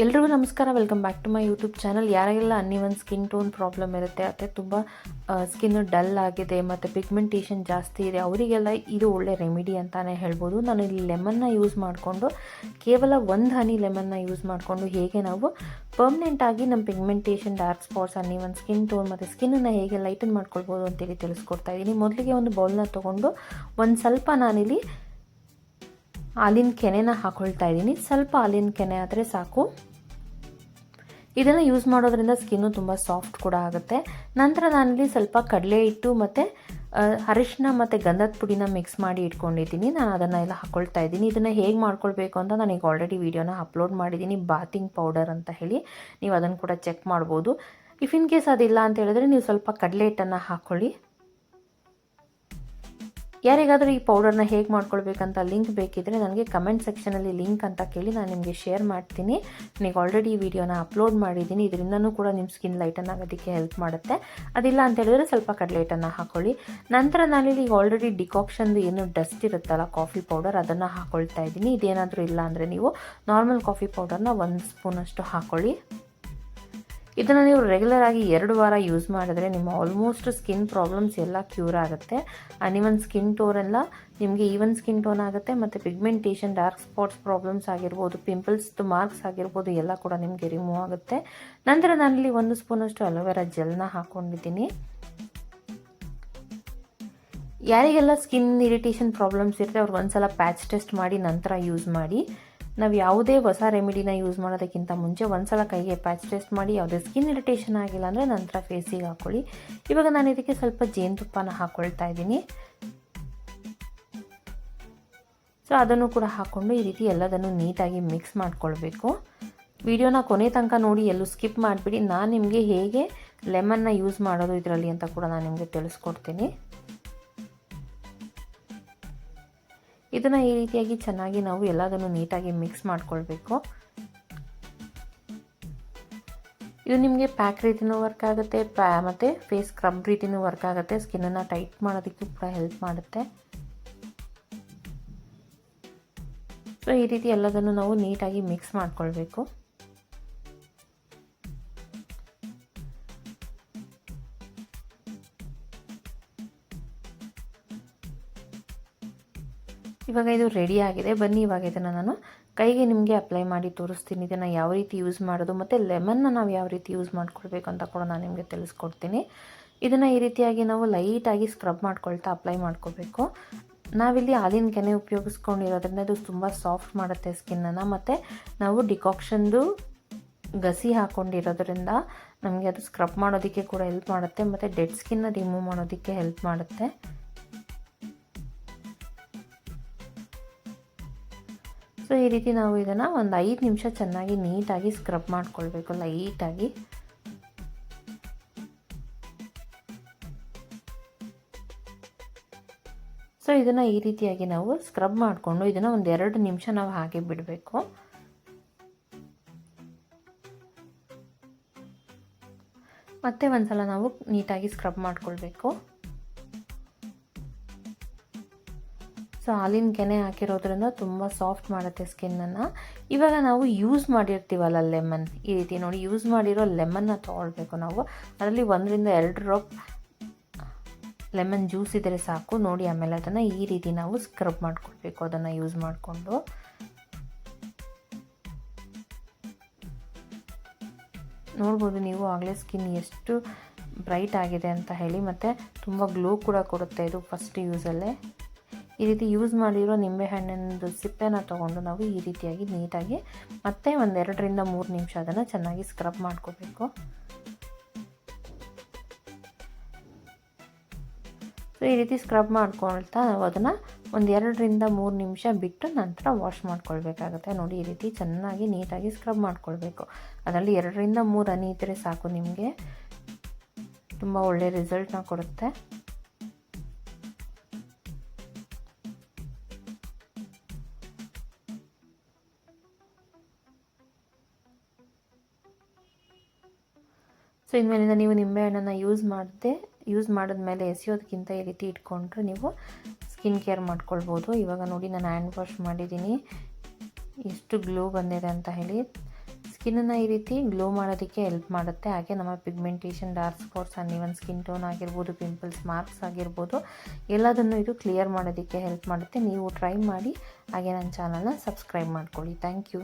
ಎಲ್ರಿಗೂ ನಮಸ್ಕಾರ. Welcome back to my YouTube channel ಯಾರಿಗೆಲ್ಲ ಅನ್ನಿವನ್ ಸ್ಕಿನ್ ಟೋನ್ ಪ್ರಾಬ್ಲಮ್ ಇರುತ್ತೆ ಮತ್ತು ತುಂಬ ಸ್ಕಿನ್ ಡಲ್ ಆಗಿದೆ ಮತ್ತು ಪಿಗ್ಮೆಂಟೇಷನ್ ಜಾಸ್ತಿ ಇದೆ, ಅವರಿಗೆಲ್ಲ ಇದು ಒಳ್ಳೆ ರೆಮಿಡಿ ಅಂತಲೇ ಹೇಳ್ಬೋದು. ನಾನು ಇಲ್ಲಿ ಲೆಮನ್ನ ಯೂಸ್ ಮಾಡಿಕೊಂಡು, ಕೇವಲ ಒಂದು ಹನಿ ಲೆಮನ್ನ ಯೂಸ್ ಮಾಡಿಕೊಂಡು ಹೇಗೆ ನಾವು ಪರ್ಮನೆಂಟ್ ಆಗಿ ನಮ್ಮ ಪಿಗ್ಮೆಂಟೇಷನ್ ಡಾರ್ಕ್ ಸ್ಪಾಟ್ಸ್ ಅನ್ನಿವನ್ ಸ್ಕಿನ್ ಟೋನ್ ಮತ್ತು ಸ್ಕಿನ್ನನ್ನು ಹೇಗೆ ಲೈಟನ್ ಮಾಡ್ಕೊಳ್ಬೋದು ಅಂತೇಳಿ ತಿಳಿಸ್ಕೊಡ್ತಾ ಇದ್ದೀನಿ. ಮೊದಲಿಗೆ ಒಂದು ಬೌಲ್ನ ತೊಗೊಂಡು ಒಂದು ಸ್ವಲ್ಪ ನಾನಿಲ್ಲಿ ಹಾಲಿನ ಕೆನೆನ ಹಾಕ್ಕೊಳ್ತಾ ಇದ್ದೀನಿ. ಸ್ವಲ್ಪ ಹಾಲಿನ ಕೆನೆ ಆದರೆ ಸಾಕು. ಇದನ್ನು ಯೂಸ್ ಮಾಡೋದ್ರಿಂದ ಸ್ಕಿನ್ನು ತುಂಬ ಸಾಫ್ಟ್ ಕೂಡ ಆಗುತ್ತೆ. ನಂತರ ನಾನಿಲ್ಲಿ ಸ್ವಲ್ಪ ಕಡಲೆ ಹಿಟ್ಟು ಮತ್ತು ಅರಿಶಿನ ಮತ್ತು ಗಂಧದ ಪುಡಿನ ಮಿಕ್ಸ್ ಮಾಡಿ ಇಟ್ಕೊಂಡಿದ್ದೀನಿ. ನಾನು ಅದನ್ನು ಎಲ್ಲ ಹಾಕ್ಕೊಳ್ತಾ ಇದ್ದೀನಿ. ಇದನ್ನು ಹೇಗೆ ಮಾಡ್ಕೊಳ್ಬೇಕು ಅಂತ ನನಗೆ ಆಲ್ರೆಡಿ ವೀಡಿಯೋನ ಅಪ್ಲೋಡ್ ಮಾಡಿದ್ದೀನಿ. ಬಾತಿಂಗ್ ಪೌಡರ್ ಅಂತ ಹೇಳಿ. ನೀವು ಅದನ್ನು ಕೂಡ ಚೆಕ್ ಮಾಡ್ಬೋದು. ಇಫ್ ಇನ್ ಕೇಸ್ ಅದಿಲ್ಲ ಅಂತ ಹೇಳಿದ್ರೆ ನೀವು ಸ್ವಲ್ಪ ಕಡಲೆ ಹಿಟ್ಟನ್ನು ಹಾಕ್ಕೊಳ್ಳಿ ಯಾರಿಗಾದರೂ ಈ ಪೌಡರ್ನ ಹೇಗೆ ಮಾಡ್ಕೊಳ್ಬೇಕಂತ ಲಿಂಕ್ ಬೇಕಿದ್ದರೆ ನನಗೆ ಕಮೆಂಟ್ ಸೆಕ್ಷನಲ್ಲಿ ಲಿಂಕ್ ಅಂತ ಕೇಳಿ ನಾನು ನಿಮಗೆ ಶೇರ್ ಮಾಡ್ತೀನಿ. ನನಗೆ ಆಲ್ರೆಡಿ ಈ ವಿಡಿಯೋನ ಅಪ್ಲೋಡ್ ಮಾಡಿದ್ದೀನಿ. ಇದರಿಂದನೂ ಕೂಡ ನಿಮ್ಮ ಸ್ಕಿನ್ ಲೈಟನ್ ಆಗೋದಕ್ಕೆ ಹೆಲ್ಪ್ ಮಾಡುತ್ತೆ. ಅದಿಲ್ಲ ಅಂತ ಹೇಳಿದ್ರೆ ಸ್ವಲ್ಪ ಕಡಲೆ ಹಾಕೊಳ್ಳಿ. ನಂತರ ನಾನಿಲ್ಲಿ ಈಗ ಆಲ್ರೆಡಿ ಡಿಕಾಕ್ಷನ್ದು ಏನು ಡಸ್ಟ್ ಇರುತ್ತಲ್ಲ ಕಾಫಿ ಪೌಡರ್ ಅದನ್ನು ಹಾಕ್ಕೊಳ್ತಾ ಇದ್ದೀನಿ. ಇದೇನಾದರೂ ಇಲ್ಲ ಅಂದರೆ ನೀವು ನಾರ್ಮಲ್ ಕಾಫಿ ಪೌಡರ್ನ ಒಂದು ಸ್ಪೂನಷ್ಟು ಹಾಕ್ಕೊಳ್ಳಿ ಇದನ್ನು ನೀವು ರೆಗ್ಯುಲರ್ ಆಗಿ ಎರಡು ವಾರ ಯೂಸ್ ಮಾಡಿದ್ರೆ ನಿಮ್ಮ ಆಲ್ಮೋಸ್ಟ್ ಸ್ಕಿನ್ ಪ್ರಾಬ್ಲಮ್ಸ್ ಎಲ್ಲ ಕ್ಯೂರ್ ಆಗುತ್ತೆ. ಅನಿವನ್ ಸ್ಕಿನ್ ಟೋನ್ ಎಲ್ಲ ನಿಮಗೆ ಈವನ್ ಸ್ಕಿನ್ ಟೋನ್ ಆಗುತ್ತೆ ಮತ್ತು ಪಿಗ್ಮೆಂಟೇಷನ್ ಡಾರ್ಕ್ ಸ್ಪಾಟ್ಸ್ ಪ್ರಾಬ್ಲಮ್ಸ್ ಆಗಿರ್ಬೋದು ಪಿಂಪಲ್ಸ್ದು ಮಾರ್ಕ್ಸ್ ಆಗಿರ್ಬೋದು ಎಲ್ಲ ಕೂಡ ನಿಮಗೆ ರಿಮೂವ್ ಆಗುತ್ತೆ. ನಂತರ ನಾನಿಲ್ಲಿ ಒಂದು ಸ್ಪೂನಷ್ಟು ಅಲೋವೆರಾ ಜೆಲ್ನ ಹಾಕ್ಕೊಂಡಿದ್ದೀನಿ ಯಾರಿಗೆಲ್ಲ ಸ್ಕಿನ್ ಇರಿಟೇಷನ್ ಪ್ರಾಬ್ಲಮ್ಸ್ ಇರುತ್ತೆ, ಅವ್ರಿಗೆ ಒಂದ್ಸಲ ಪ್ಯಾಚ್ ಟೆಸ್ಟ್ ಮಾಡಿ ನಂತರ ಯೂಸ್ ಮಾಡಿ. ನಾವು ಯಾವುದೇ ಹೊಸ ರೆಮಿಡಿನ ಯೂಸ್ ಮಾಡೋದಕ್ಕಿಂತ ಮುಂಚೆ ಒಂದ್ಸಲ ಕೈಗೆ ಪ್ಯಾಚ್ ಟೆಸ್ಟ್ ಮಾಡಿ ಯಾವುದೇ ಸ್ಕಿನ್ ಇರಿಟೇಷನ್ ಆಗಿಲ್ಲ ಅಂದರೆ ನಂತರ ಫೇಸಿಗೆ ಹಾಕ್ಕೊಳ್ಳಿ ಇವಾಗ ನಾನು ಇದಕ್ಕೆ ಸ್ವಲ್ಪ ಜೇನುತುಪ್ಪನ ಹಾಕ್ಕೊಳ್ತಾ ಇದ್ದೀನಿ. ಸೊ ಅದನ್ನು ಕೂಡ ಹಾಕ್ಕೊಂಡು ಈ ರೀತಿ ಎಲ್ಲದನ್ನು ನೀಟಾಗಿ ಮಿಕ್ಸ್ ಮಾಡ್ಕೊಳ್ಬೇಕು. ವಿಡಿಯೋನ ಕೊನೆ ತನಕ ನೋಡಿ, ಎಲ್ಲೂ ಸ್ಕಿಪ್ ಮಾಡಿಬಿಡಿ. ನಾನು ನಿಮಗೆ ಹೇಗೆ ಲೆಮನ್ನ ಯೂಸ್ ಮಾಡೋದು ಇದರಲ್ಲಿ ಅಂತ ಕೂಡ ನಾನು ನಿಮಗೆ ತಿಳಿಸ್ಕೊಡ್ತೀನಿ. ಇದನ್ನು ಈ ರೀತಿಯಾಗಿ ಚೆನ್ನಾಗಿ ನಾವು ಎಲ್ಲದನ್ನು ನೀಟಾಗಿ ಮಿಕ್ಸ್ ಮಾಡ್ಕೊಳ್ಬೇಕು. ಇದು ನಿಮಗೆ ಪ್ಯಾಕ್ ರೀತಿನೂ ವರ್ಕ್ ಆಗುತ್ತೆ, ಪ್ಯಾ, ಮತ್ತು ಫೇಸ್ ಸ್ಕ್ರಬ್ ರೀತಿನೂ ವರ್ಕ್ ಆಗುತ್ತೆ ಸ್ಕಿನ್ನನ್ನು ಟೈಟ್ ಮಾಡೋದಕ್ಕೂ ಕೂಡ ಹೆಲ್ಪ್ ಮಾಡುತ್ತೆ. ಸೊ ಈ ರೀತಿ ಎಲ್ಲದನ್ನು ನಾವು ನೀಟಾಗಿ ಮಿಕ್ಸ್ ಮಾಡ್ಕೊಳ್ಬೇಕು. ಇವಾಗ ಇದು ರೆಡಿ ಆಗಿದೆ. ಬನ್ನಿ ಇವಾಗ ಇದನ್ನು ನಾನು ಕೈಗೆ ನಿಮಗೆ ಅಪ್ಲೈ ಮಾಡಿ ತೋರಿಸ್ತೀನಿ. ಇದನ್ನು ಯಾವ ರೀತಿ ಯೂಸ್ ಮಾಡೋದು ಮತ್ತು ಲೆಮನ್ನ ನಾವು ಯಾವ ರೀತಿ ಯೂಸ್ ಮಾಡ್ಕೊಳ್ಬೇಕು ಅಂತ ಕೂಡ ನಾನು ನಿಮಗೆ ತಿಳಿಸ್ಕೊಡ್ತೀನಿ. ಇದನ್ನು ಈ ರೀತಿಯಾಗಿ ನಾವು ಲೈಟಾಗಿ ಸ್ಕ್ರಬ್ ಮಾಡ್ಕೊಳ್ತಾ ಅಪ್ಲೈ ಮಾಡ್ಕೋಬೇಕು. ನಾವಿಲ್ಲಿ ಹಾಲಿನ ಕೆನೆ ಉಪಯೋಗಿಸ್ಕೊಂಡಿರೋದ್ರಿಂದ ಇದು ತುಂಬ ಸಾಫ್ಟ್ ಮಾಡುತ್ತೆ ಸ್ಕಿನ್ನನ್ನು ಮತ್ತು ನಾವು ಡಿಕಾಕ್ಷನ್ದು ಗಸಿ ಹಾಕ್ಕೊಂಡಿರೋದ್ರಿಂದ ನಮಗೆ ಅದು ಸ್ಕ್ರಬ್ ಮಾಡೋದಕ್ಕೆ ಕೂಡ ಹೆಲ್ಪ್ ಮಾಡುತ್ತೆ. ಮತ್ತು ಡೆಡ್ ಸ್ಕಿನ್ನ ರಿಮೂವ್ ಮಾಡೋದಕ್ಕೆ ಹೆಲ್ಪ್ ಮಾಡುತ್ತೆ. ಸೊ ಈ ರೀತಿ ನಾವು ಇದನ್ನು ಒಂದು ಐದು ನಿಮಿಷ ಚೆನ್ನಾಗಿ ನೀಟಾಗಿ ಸ್ಕ್ರಬ್ ಮಾಡ್ಕೊಳ್ಬೇಕು ಲೈಟಾಗಿ ಸೊ ಇದನ್ನು ಈ ರೀತಿಯಾಗಿ ನಾವು ಸ್ಕ್ರಬ್ ಮಾಡಿಕೊಂಡು ಇದನ್ನು ಒಂದು ಎರಡು ನಿಮಿಷ ನಾವು ಹಾಗೆ ಬಿಡಬೇಕು. ಮತ್ತೆ ಒಂದ್ಸಲ ನಾವು ನೀಟಾಗಿ ಸ್ಕ್ರಬ್ ಮಾಡ್ಕೊಳ್ಬೇಕು. ಸೊ ಹಾಲಿನ ಕೆನೆ ಹಾಕಿರೋದ್ರಿಂದ ತುಂಬ ಸಾಫ್ಟ್ ಮಾಡುತ್ತೆ ಸ್ಕಿನ್ನನ್ನು ಇವಾಗ ನಾವು ಯೂಸ್ ಮಾಡಿರ್ತೀವಲ್ಲ ಲೆಮನ್ ಈ ರೀತಿ ನೋಡಿ ಯೂಸ್ ಮಾಡಿರೋ ಲೆಮನ್ನ ತೊಗೊಳ್ಬೇಕು ನಾವು. ಅದರಲ್ಲಿ ಒಂದರಿಂದ ಎರಡು ಡ್ರಾಪ್ ಲೆಮನ್ ಜ್ಯೂಸ್ ಇದ್ದರೆ ಸಾಕು. ನೋಡಿ, ಆಮೇಲೆ ಅದನ್ನು ಈ ರೀತಿ ನಾವು ಸ್ಕ್ರಬ್ ಮಾಡ್ಕೊಳ್ಬೇಕು ಅದನ್ನು ಯೂಸ್ ಮಾಡಿಕೊಂಡು. ನೋಡ್ಬೋದು ನೀವು ಆಗಲೇ ಸ್ಕಿನ್ ಎಷ್ಟು ಬ್ರೈಟ್ ಆಗಿದೆ ಅಂತ ಹೇಳಿ, ಮತ್ತು ತುಂಬ ಗ್ಲೋ ಕೂಡ ಕೊಡುತ್ತೆ ಇದು ಫಸ್ಟ್ ಯೂಸಲ್ಲೇ ಈ ರೀತಿ ಯೂಸ್ ಮಾಡಿರೋ ನಿಂಬೆಹಣ್ಣಿನದು ಸಿಪ್ಪೆನ ತೊಗೊಂಡು ನಾವು ಈ ರೀತಿಯಾಗಿ ನೀಟಾಗಿ ಮತ್ತೆ ಒಂದೆರಡರಿಂದ ಮೂರು ನಿಮಿಷ ಅದನ್ನು ಚೆನ್ನಾಗಿ ಸ್ಕ್ರಬ್ ಮಾಡ್ಕೋಬೇಕು. ಸೊ ಈ ರೀತಿ ಸ್ಕ್ರಬ್ ಮಾಡ್ಕೊಳ್ತಾ ನಾವು ಅದನ್ನು ಒಂದು ಎರಡರಿಂದ ಮೂರು ನಿಮಿಷ ಬಿಟ್ಟು ನಂತರ ವಾಶ್ ಮಾಡ್ಕೊಳ್ಬೇಕಾಗುತ್ತೆ. ನೋಡಿ, ಈ ರೀತಿ ಚೆನ್ನಾಗಿ ನೀಟಾಗಿ ಸ್ಕ್ರಬ್ ಮಾಡ್ಕೊಳ್ಬೇಕು. ಅದರಲ್ಲಿ ಎರಡರಿಂದ ಮೂರು ಹನಿ ಇದ್ದರೆ ಸಾಕು ನಿಮಗೆ. ತುಂಬ ಒಳ್ಳೆಯ ರಿಸಲ್ಟ್ನ ಕೊಡುತ್ತೆ. ಸೊ ಇನ್ಮೇಲಿಂದ ನೀವು ನಿಂಬೆಹಣ್ಣನ್ನು ಯೂಸ್ ಮಾಡಿದೆ ಯೂಸ್ ಮಾಡಿದ್ಮೇಲೆ ಎಸೆಯೋದಕ್ಕಿಂತ ಈ ರೀತಿ ಇಟ್ಕೊಂಡ್ರೆ ನೀವು ಸ್ಕಿನ್ ಕೇರ್ ಮಾಡ್ಕೊಳ್ಬೋದು. ಇವಾಗ ನೋಡಿ ನಾನು ಹ್ಯಾಂಡ್ ವಾಶ್ ಮಾಡಿದ್ದೀನಿ. ಎಷ್ಟು ಗ್ಲೋ ಬಂದಿದೆ ಅಂತ ಹೇಳಿ. ಸ್ಕಿನ್ನನ್ನು ಈ ರೀತಿ ಗ್ಲೋ ಮಾಡೋದಕ್ಕೆ ಹೆಲ್ಪ್ ಮಾಡುತ್ತೆ. ಹಾಗೆ ನಮ್ಮ ಪಿಗ್ಮೆಂಟೇಷನ್ ಡಾರ್ಕ್ ಸ್ಪಾಟ್ಸ್ ಅನ್ನಿವನ್ ಸ್ಕಿನ್ ಟೋನ್ ಆಗಿರ್ಬೋದು ಪಿಂಪಲ್ಸ್ ಮಾರ್ಕ್ಸ್ ಆಗಿರ್ಬೋದು, ಎಲ್ಲದನ್ನು ಇದು ಕ್ಲಿಯರ್ ಮಾಡೋದಕ್ಕೆ ಹೆಲ್ಪ್ ಮಾಡುತ್ತೆ. ನೀವು ಟ್ರೈ ಮಾಡಿ, ಹಾಗೆ ನನ್ನ ಚಾನಲ್ನ ಸಬ್ಸ್ಕ್ರೈಬ್ ಮಾಡ್ಕೊಳ್ಳಿ. Thank you